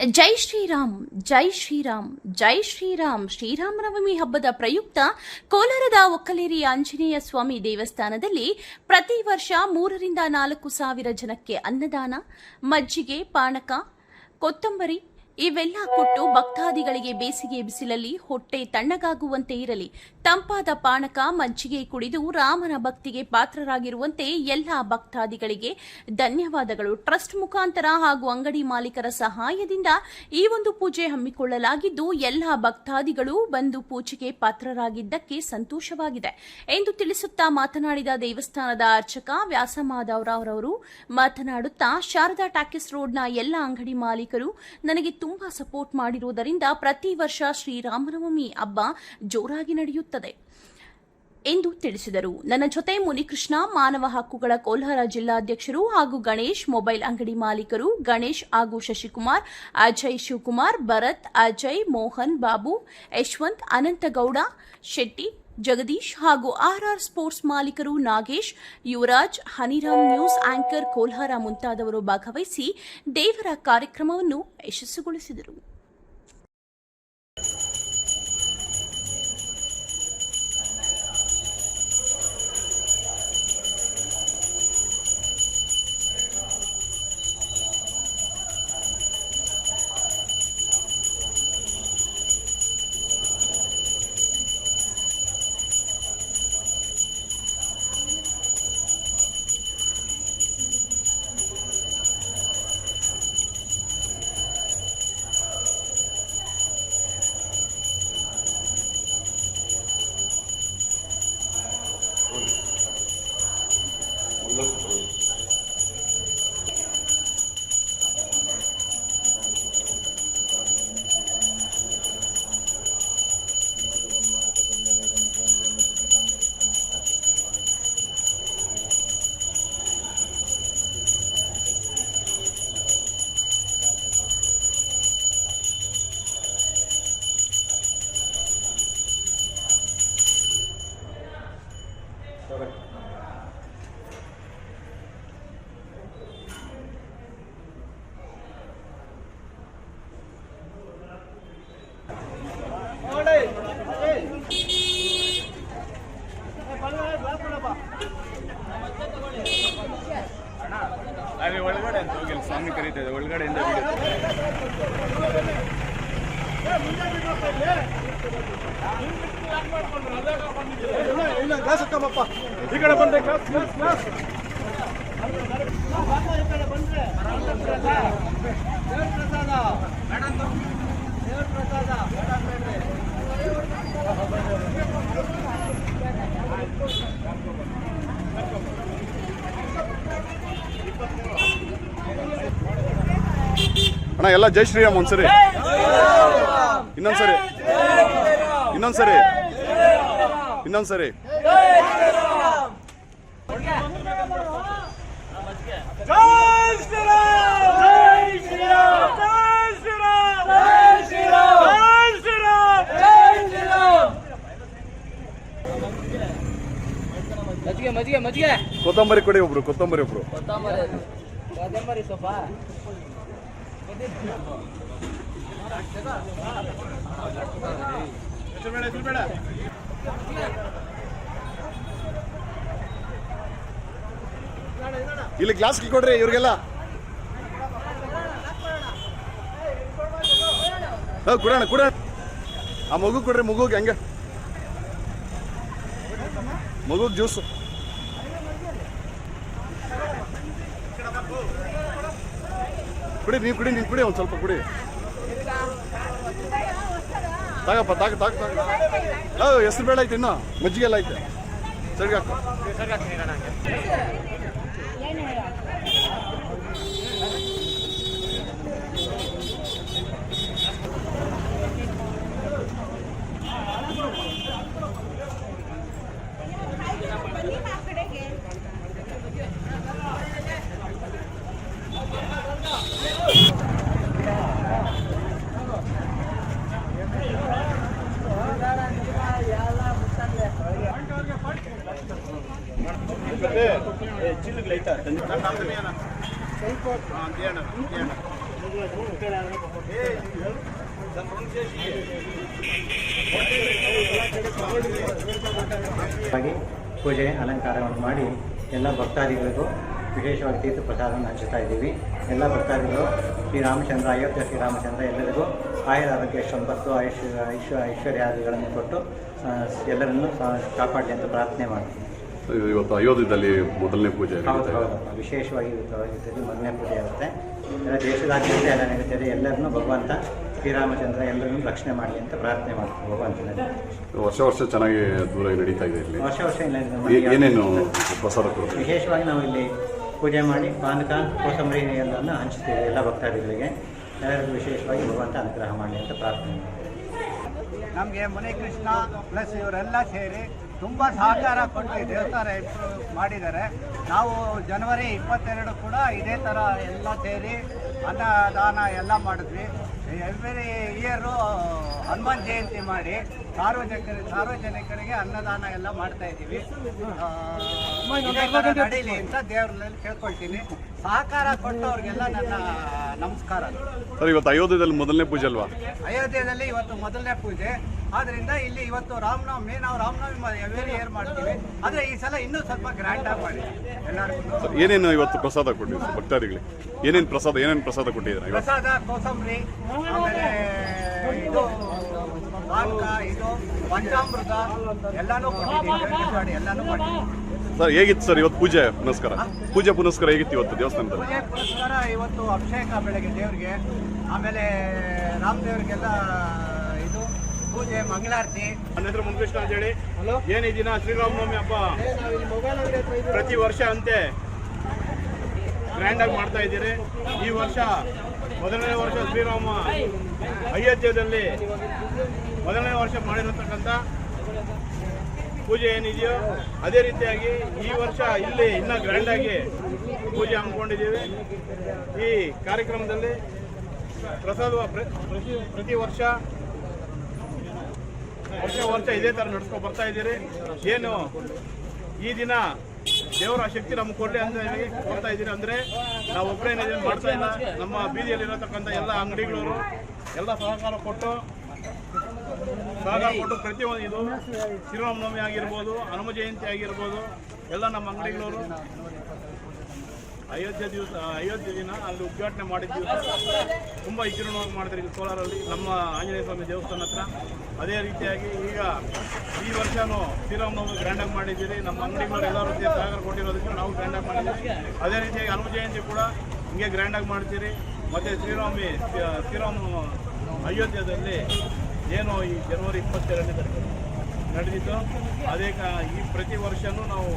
ಜೈ ಶ್ರೀರಾಮ್ ಜೈ ಶ್ರೀರಾಮ್ ಜೈ ಶ್ರೀರಾಮ್. ಶ್ರೀರಾಮನವಮಿ ಹಬ್ಬದ ಪ್ರಯುಕ್ತ ಕೋಲಾರದ ಒಕ್ಕಲೇರಿ ಆಂಜನೇಯ ಸ್ವಾಮಿ ದೇವಸ್ಥಾನದಲ್ಲಿ ಪ್ರತಿ ವರ್ಷ ಮೂರರಿಂದ ನಾಲ್ಕು ಸಾವಿರ ಜನಕ್ಕೆ ಅನ್ನದಾನ, ಮಜ್ಜಿಗೆ, ಪಾನಕ, ಕೊತ್ತಂಬರಿ ಇವೆಲ್ಲ ಕೊಟ್ಟು ಭಕ್ತಾದಿಗಳಿಗೆ ಬೇಸಿಗೆ ಬಿಸಿಲಲ್ಲಿ ಹೊಟ್ಟೆ ತಣ್ಣಗಾಗುವಂತೆ ಇರಲಿ. ತಂಪಾದ ಪಾನಕ ಮಜ್ಜಿಗೆ ಕುಡಿದು ರಾಮನ ಭಕ್ತಿಗೆ ಪಾತ್ರರಾಗಿರುವಂತೆ ಎಲ್ಲ ಭಕ್ತಾದಿಗಳಿಗೆ ಧನ್ಯವಾದಗಳು. ಟ್ರಸ್ಟ್ ಮುಖಾಂತರ ಹಾಗೂ ಅಂಗಡಿ ಮಾಲೀಕರ ಸಹಾಯದಿಂದ ಈ ಒಂದು ಪೂಜೆ ಹಮ್ಮಿಕೊಳ್ಳಲಾಗಿದ್ದು, ಎಲ್ಲ ಭಕ್ತಾದಿಗಳು ಬಂದು ಪೂಜೆಗೆ ಪಾತ್ರರಾಗಿದ್ದಕ್ಕೆ ಸಂತೋಷವಾಗಿದೆ. ಎಂದು ತಿಳಿಸುತ್ತಾ ಮಾತನಾಡಿದ ದೇವಸ್ಥಾನದ ಅರ್ಚಕ ವ್ಯಾಸಮಾಧವರವರು ಮಾತನಾಡುತ್ತಾ, ಶಾರದಾ ಟಾಕೀಸ್ ರೋಡ್ನ ಎಲ್ಲ ಅಂಗಡಿ ಮಾಲೀಕರು, ನನಗೆ ತುಂಬಾ ಸಪೋರ್ಟ್ ಮಾಡಿರುವುದರಿಂದ ಪ್ರತಿ ವರ್ಷ ಶ್ರೀರಾಮನವಮಿ ಹಬ್ಬ ಜೋರಾಗಿ ನಡೆಯುತ್ತದೆ ಎಂದು ತಿಳಿಸಿದರು. ನನ್ನ ಜೊತೆ ಮುನಿಕೃಷ್ಣ, ಮಾನವ ಹಕ್ಕುಗಳ ಕೋಲ್ಹಾರ ಜಿಲ್ಲಾಧ್ಯಕ್ಷರು ಹಾಗೂ ಗಣೇಶ್, ಮೊಬೈಲ್ ಅಂಗಡಿ ಮಾಲೀಕರು ಗಣೇಶ್ ಹಾಗೂ ಶಶಿಕುಮಾರ್, ಅಜಯ್ ಶಿವಕುಮಾರ್, ಭರತ್, ಅಜಯ್, ಮೋಹನ್, ಬಾಬು, ಯಶವಂತ್, ಅನಂತಗೌಡ, ಶೆಟ್ಟಿ ಜಗದೀಶ್ ಹಾಗೂ ಆರ್ಆರ್ ಸ್ಪೋರ್ಟ್ಸ್ ಮಾಲೀಕರು ನಾಗೇಶ್, ಯುವರಾಜ್, ಹನಿರಾಮ್ ನ್ಯೂಸ್ ಆಂಕರ್, ಕೋಲ್ಹಾರ ಮುಂತಾದವರು ಭಾಗವಹಿಸಿ ದೇವರ ಕಾರ್ಯಕ್ರಮವನ್ನು ಯಶಸ್ಸುಗೊಳಿಸಿದರು los ಅಲ್ಲಿ ಒಳಗಡೆ ಅಂತ ಹೋಗಿ ಕರಿತಿದ್ದಾರೆ ಸ್ವಾಮಿ ಕರೀತಾ ಇದೆ ಈ ಕಡೆ ಬಂದ್ರೆ ಅಣ್ಣ ಎಲ್ಲ ಜೈ ಶ್ರೀರಾಮ್ ಒಂದ್ಸರಿ. ಇನ್ನೊಂದ್ಸರಿ. ಇನ್ನೊಂದ್ಸರಿ. ಇನ್ನೊಂದ್ಸರಿ. ಮಜ್ಜಿಗೆ ಮಜ್ಜಿಗೆ ಮಜ್ಜಿಗೆ. ಕೊತ್ತಂಬರಿ ಕೊಡಿ ಒಬ್ರು ಕೊತ್ತಂಬರಿ ಒಬ್ರು. ಕೊತ್ತಂಬರಿ ಸ್ವಲ್ಪ ಕೊತ್ತಂಬರಿ ಸೊಪ್ಪ? ಇಲ್ಲಿ ಗ್ಲಾಸ್ ಕೊಡ್ರಿ ಇವ್ರಿಗೆಲ್ಲ. ಕೊಡೋಣ ಕೊಡೋಣ. ಆ ಮಗು ಕೊಡ್ರಿ ಮಗುಗೆ ಹಂಗೆ. ಮಗುಗೆ ಜ್ಯೂಸು ಕುಡಿ, ನೀವು ಕುಡಿ ನೀವು ಕುಡಿ, ಒಂದು ಸ್ವಲ್ಪ ಕುಡಿ. ತಾಗಪ್ಪ, ತಾಗ ತಾಗ ತಾಗ. ಹೌದು, ಹೆಸರು ಬೇಡ ಐತೆ ಇನ್ನು. ಮಜ್ಜಿಗೆ ಎಲ್ಲ ಐತೆ ಸರಿ ಹಾಗೆ ಪೂಜೆ ಅಲಂಕಾರವನ್ನು ಮಾಡಿ ಎಲ್ಲ ಭಕ್ತಾದಿಗಳಿಗೂ ವಿಶೇಷವಾಗಿ ತೀರ್ಥ ಪ್ರಸಾದವನ್ನು ಹಂಚುತ್ತಾ ಇದ್ದೀವಿ. ಎಲ್ಲ ಭಕ್ತಾದಿಗಳು ಶ್ರೀರಾಮಚಂದ್ರ ಅಯೋಧ್ಯ ಶ್ರೀರಾಮಚಂದ್ರ ಎಲ್ಲರಿಗೂ ಆಯುರ ಆರೋಗ್ಯ ಸಂಪತ್ತು ಆಯುಷ್ ಐಶ್ವ ಐಶ್ವರ್ಯಾದಿಗಳನ್ನು ಕೊಟ್ಟು ಎಲ್ಲರನ್ನೂ ಕಾಪಾಡಲಿ ಅಂತ ಪ್ರಾರ್ಥನೆ ಮಾಡ್ತೀವಿ. ಇವತ್ತು ಅಯೋಧ್ಯದಲ್ಲಿ ಮೊದಲನೇ ಪೂಜೆ. ವಿಶೇಷವಾಗಿ ಇವತ್ತು ಮೊದಲನೇ ಪೂಜೆ ಇರುತ್ತೆ ಎಲ್ಲ ದೇಶದಾದ್ಯಂತ ಎಲ್ಲ ನಡೀತದೆ ಎಲ್ಲರನ್ನೂ ಭಗವಂತ ಶ್ರೀರಾಮಚಂದ್ರ ಎಲ್ಲರನ್ನೂ ರಕ್ಷಣೆ ಮಾಡಿ ಅಂತ ಪ್ರಾರ್ಥನೆ ಮಾಡ್ತೀವಿ ಭಗವಂತನಲ್ಲಿ. ವರ್ಷ ವರ್ಷ ಚೆನ್ನಾಗಿ ದೂರ ನಡೀತಾ ಇದೆ ಇಲ್ಲಿ. ವರ್ಷ ವರ್ಷ ಇಲ್ಲ ಏನೇನು ಪ್ರಸಾದ ಕೊಡ್ತೀವಿ ವಿಶೇಷವಾಗಿ ನಾವು ಇಲ್ಲಿ ಪೂಜೆ ಮಾಡಿ ಪಾನಕ ಕೋಸಂಬರಿ ಎಲ್ಲವನ್ನು ಹಂಚ್ತೀವಿ ಎಲ್ಲ ಭಕ್ತಾದಿಗಳಿಗೆ. ಎಲ್ಲರಿಗೂ ವಿಶೇಷವಾಗಿ ಭಗವಂತ ಅನುಗ್ರಹ ಮಾಡಿ ಅಂತ ಪ್ರಾರ್ಥನೆ ಮಾಡ್ತೀವಿ. ನಮಗೆ ಮುನಿಕೃಷ್ಣ ಪ್ಲಸ್ ಇವರೆಲ್ಲ ಸೇರಿ ತುಂಬ ಸಹಕಾರ ಕೊಟ್ಟು ದೇವಸ್ಥಾನ ಇಂಪ್ರೂವ್ ಮಾಡಿದ್ದಾರೆ. ನಾವು ಜನವರಿ ಇಪ್ಪತ್ತೆರಡು ಕೂಡ ಇದೇ ಥರ ಎಲ್ಲ ಸೇರಿ ಅನ್ನದಾನ ಎಲ್ಲ ಮಾಡಿದ್ವಿ. ಎವ್ರಿ ಇಯರು ಹನುಮಾನ್ ಜಯಂತಿ ಮಾಡಿ ಸಾರ್ವಜನಿಕರ ಸಾರ್ವಜನಿಕರಿಗೆ ಅನ್ನದಾನ ಎಲ್ಲ ಮಾಡ್ತಾ ಇದ್ದೀವಿ. ನಡೀಲಿ ಅಂತ ದೇವರಲ್ಲಿ ಕೇಳ್ಕೊಳ್ತೀನಿ. ಸಹಕಾರ ಕೊಟ್ಟವ್ರಿಗೆಲ್ಲ ನನ್ನ ನಮಸ್ಕಾರ. ಸರ್ ಇವತ್ತು ಅಯೋಧ್ಯದಲ್ಲಿ ಮೊದಲನೇ ಪೂಜೆ ಅಲ್ವಾ? ಅಯೋಧ್ಯೆಯಲ್ಲಿ ಇವತ್ತು ಮೊದಲನೇ ಪೂಜೆ. ಆದ್ರಿಂದ ಇಲ್ಲಿ ಇವತ್ತು ರಾಮನವಮಿ ನಾವು ರಾಮನವಮಿ ಎವ್ರಿ ಏರ್ ಮಾಡ್ತೀವಿ ಆದ್ರೆ ಈ ಸಲ ಇನ್ನೂ ಸ್ವಲ್ಪ ಗ್ರ್ಯಾಂಡ್ ಆಗಿ ಮಾಡಿ. ಎಲ್ಲರಿಗೂ ಸರ್ ಏನೇನು ಇವತ್ತು ಪ್ರಸಾದ ಕೊಟ್ಟಿದ್ರು ಭಕ್ತಾದಿಗಳಿಗೆ? ಏನೇನು ಪ್ರಸಾದ ಏನೇನು ಪ್ರಸಾದ ಕೊಟ್ಟಿದ್ದೀರಾ ಇವತ್ತು? ಪ್ರಸಾದ ಕೋಸಂಬರಿ ಆಮೇಲೆ ಇದು ಪಾನಕ ಇದು ಪಂಚಾಮೃತ ಎಲ್ಲಾನು ಕೊಟ್ಟಿದ್ದೀವಿ ಮಾಡಿ ಎಲ್ಲಾನು ಸರ್ ಹೇಗಿತ್ತು ಸರ್ ಇವತ್ತು ಪೂಜೆ ಪುನಸ್ಕಾರ ಪೂಜೆ ಪುನಸ್ಕಾರ ಹೇಗಿತ್ತು ಇವತ್ತು ದೇವಸ್ಥಾನದಲ್ಲಿ? ಪುನಸ್ಕಾರ ಪುರಸ್ಕಾರ ಇವತ್ತು ಅಭಿಷೇಕ ಬೆಳಗ್ಗೆ ದೇವ್ರಿಗೆ ಆಮೇಲೆ ರಾಮದೇವ್ರಿಗೆಲ್ಲ ಇದು ಪೂಜೆ ಮಂಗಳಾರತಿ. ನನ್ನ ಹೆಸರು ಮುನ್ಕೃಷ್ಣ ಅಂತ ಹೇಳಿ. ಏನಿದ್ದೀನ ಈ ದಿನ ಶ್ರೀರಾಮನವಮಿ ಹಬ್ಬ. ಪ್ರತಿ ವರ್ಷ ಅಂತೆ ಗ್ರ್ಯಾಂಡಾಗಿ ಮಾಡ್ತಾ ಇದ್ದೀರಿ. ಈ ವರ್ಷ ಮೊದಲನೇ ವರ್ಷ ಶ್ರೀರಾಮ ಅಯೋಧ್ಯೆಯಲ್ಲಿ ಮೊದಲನೇ ವರ್ಷ ಮಾಡಿರತಕ್ಕಂಥ ಪೂಜೆ ಏನಿದೆಯೋ ಅದೇ ರೀತಿಯಾಗಿ ಈ ವರ್ಷ ಇಲ್ಲಿ ಇನ್ನೂ ಗ್ರ್ಯಾಂಡ್ ಆಗಿ ಪೂಜೆ ಹಮ್ಮಿಕೊಂಡಿದ್ದೀವಿ. ಈ ಕಾರ್ಯಕ್ರಮದಲ್ಲಿ ಪ್ರಸಾದ ಪ್ರ- ಪ್ರತಿ ವರ್ಷ ವರ್ಷ ವರ್ಷ ಇದೇ ಥರ ನಡ್ಸ್ಕೊ ಬರ್ತಾ ಇದ್ದೀರಿ. ಏನು ಈ ದಿನ ದೇವರ ಶಕ್ತಿ ನಮ್ಗೆ ಕೊಡಲಿ ಅಂತ ಹೇಳಿ ಕೊಡ್ತಾ ಇದ್ದೀರಿ ಅಂದರೆ ನಾವು ಒಬ್ಬರೇನೇ ಮಾಡ್ತಾ ಇಲ್ಲ. ನಮ್ಮ ಬೀದಿಯಲ್ಲಿರತಕ್ಕಂಥ ಎಲ್ಲ ಅಂಗಡಿಗಳವರು ಎಲ್ಲ ಸಹಕಾರ ಕೊಟ್ಟು ಸಹಕಾರ ಕೊಟ್ಟು ಪ್ರತಿಯೊಂದು ಇದು ಶ್ರೀರಾಮನವಮಿ ಆಗಿರ್ಬೋದು, ಹನುಮ ಜಯಂತಿ ಆಗಿರ್ಬೋದು, ಎಲ್ಲ ನಮ್ಮ ಅಂಗಡಿಗಳವರು ಅಯೋಧ್ಯೆ ದಿವಸ, ಅಯೋಧ್ಯೆ ದಿನ ಅಲ್ಲಿ ಉದ್ಘಾಟನೆ ಮಾಡಿದ ದಿವಸ ತುಂಬ ವಿಜೃಂಭವಾಗಿ ಮಾಡಿದ್ರು ಇಲ್ಲಿ ಕೋಲಾರಲ್ಲಿ. ನಮ್ಮ ಆಂಜನೇಯ ಸ್ವಾಮಿ ದೇವಸ್ಥಾನ ಹತ್ರ. ಅದೇ ರೀತಿಯಾಗಿ ಈಗ ಈ ವರ್ಷನೂ ಶ್ರೀರಾಮನವಮಿ ಗ್ರ್ಯಾಂಡಾಗಿ ಮಾಡಿದ್ದೀರಿ. ನಮ್ಮ ಅಂಗಡಿಗಳು ಎಲ್ಲ ರೀತಿಯ ಸಹಕಾರ ಕೊಟ್ಟಿರೋದಕ್ಕೆ ನಾವು ಗ್ರ್ಯಾಂಡಾಗಿ ಮಾಡಿದ್ದೀವಿ. ಅದೇ ರೀತಿಯಾಗಿ ಹನುಮ ಜಯಂತಿ ಕೂಡ ಹಿಂಗೆ ಗ್ರ್ಯಾಂಡಾಗಿ ಮಾಡ್ತೀರಿ. ಮತ್ತು ಶ್ರೀರಾಮಿ ಶ್ರೀರಾಮ ಅಯೋಧ್ಯೆಯಲ್ಲಿ ಏನು ಈ ಜನವರಿ ಇಪ್ಪತ್ತೆರಡನೇ ತಾರೀಕು ನಡೆದಿತ್ತು ಅದೇ ಈ ಪ್ರತಿ ವರ್ಷವೂ ನಾವು